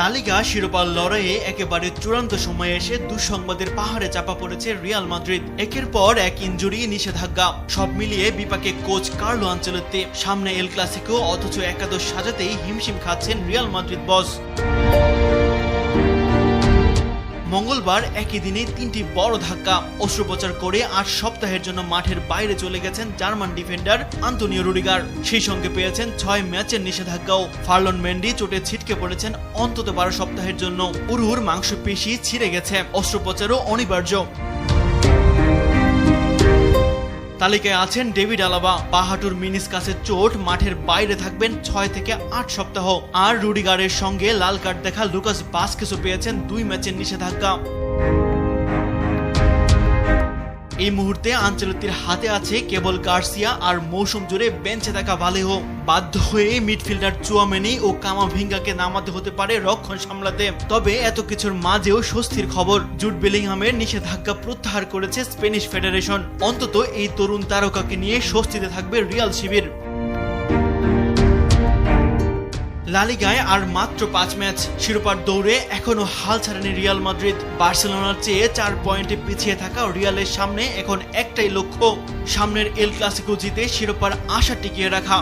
La Liga শিরোপার লড়াইয়ে একেবারে চূড়ান্ত সময়ে এসে দুঃসংবাদের পাহাড়ে চাপা পড়েছে রিয়াল মাদ্রিদ। একের পর এক ইঞ্জুরি, নিষেধাজ্ঞা, সব মিলিয়ে বিপাকে কোচ কার্লো আঞ্চলত্তি। সামনে এল ক্লাসিকো, অথচ একাদশ সাজাতেই হিমশিম খাচ্ছেন রিয়াল মাদ্রিদ বস। মঙ্গলবার একই দিনে তিনটি বড় ধাক্কা। অস্ত্রোপচার করে আট সপ্তাহের জন্য মাঠের বাইরে চলে গেছেন জার্মান ডিফেন্ডার আন্তোনিও রুডিগার। সেই সঙ্গে পেয়েছেন ছয় ম্যাচের নিষেধাজ্ঞাও। ফার্লন মেন্ডি চোটে ছিটকে পড়েছেন অন্তত বারো সপ্তাহের জন্য। উরুর মাংসপেশি ছিঁড়ে গেছে। অস্ত্রোপচারও অনিবার্য। তালিকায় আছেন ডেভিড আলাবা। পাহাটুর মিনিস কাছে চোট মাঠের বাইরে থাকবেন ছয় থেকে আট সপ্তাহ। আর রুডিগারের সঙ্গে লাল কার্ড দেখা লুকাস বাসকেসও পেয়েছেন দুই ম্যাচের নিষেধাজ্ঞা। এই মুহূর্তে আঞ্চলতির হাতে আছে কেবল গার্সিয়া আর মৌসুম জুড়ে বেঞ্চে থাকা ভালেহো বাধ্য হয়ে মিডফিল্ডার চুয়ামেনি ও কামাভিঙ্গাকে নামাতে হতে পারে রক্ষণ সামলাতে। তবে এত কিছুর মাঝেও স্বস্তির খবর। জুট বেলিংহামের নিষেধাজ্ঞা প্রত্যাহার করেছে স্পেনিশ ফেডারেশন। অন্তত এই তরুণ তারকাকে নিয়ে স্বস্তিতে থাকবে রিয়াল শিবির। লালিগায় আর মাত্র পাঁচ ম্যাচ শিরোপার দৌড়ে এখনও হাল ছাড়েনি রিয়াল মাদ্রিদ। বার্সেলোনার চেয়ে চার পয়েন্টে পিছিয়ে থাকা রিয়ালের সামনে এখন একটাই লক্ষ্য, সামনের এল ক্লাসিকো জিতে শিরোপার আশা টিকিয়ে রাখা।